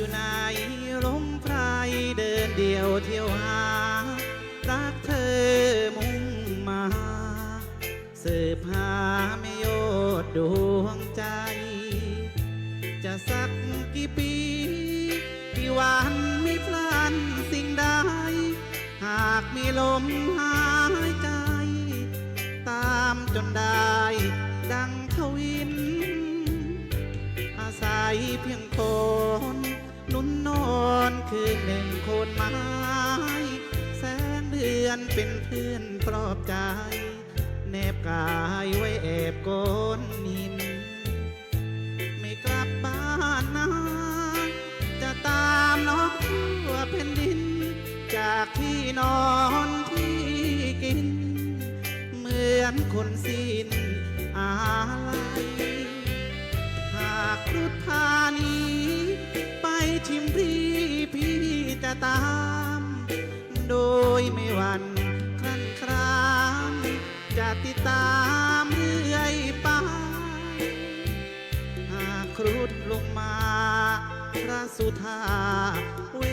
อยู่ไหนลมไพรเดินเดียวเที่ยวหา รักเธอมุ่งมาเสืบหาไม่โยดดวงใจ จะสักกี่ปีที่วันไม่พลันสิ่งใดหากมีลมหายใจ ตามจนได้ ดังทวิน อาศัยเพียงคน คือหนึ่งโคนไม้ แสงเดือนเป็นเพื่อนปลอบใจ แนบกายไว้แอบโกนนิน ไม่กลับบ้านนะ จะตามน้องทั่วแผ่นดิน จากที่นอนที่กิน เหมือนคนสิ ตาม โดยไม่หวั่นคลั่นครามจะติดตามเรื่อยไป หากครุฑลงมา พระสุธา เว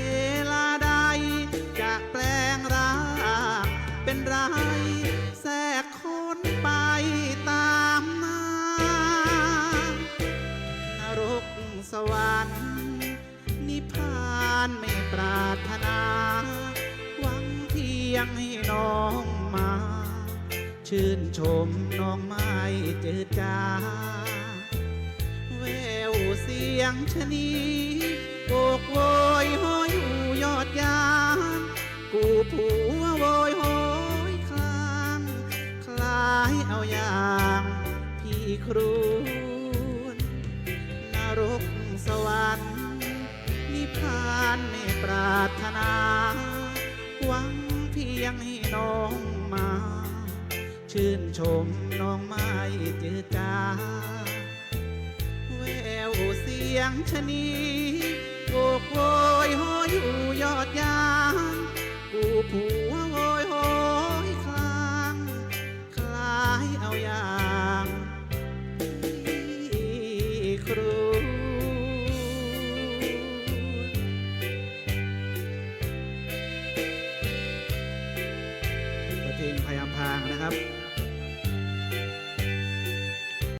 ลาใดจะแปลงร่างเป็นไรแทรกคนไปตามนานรกสวรรค์านไม่ปรารถนา หวังเพียงให้น้องมา ชื่นชมน้องไม่เจอจาแววเสียงชนีโบกโวยห้อยหูยอดยางกูผัวโวยโหยคลางคลายเอาอย่างพี่ครวนนรกสวรรค์นิพพานานไม่ปรารถนา หวังเพียงให้น้องมา ชื่นชมน้องไม่จืดจาแววเสียงชนีโกโกยหอยอยู่ยอดยางกูผู เพงพยายามพางนะครับ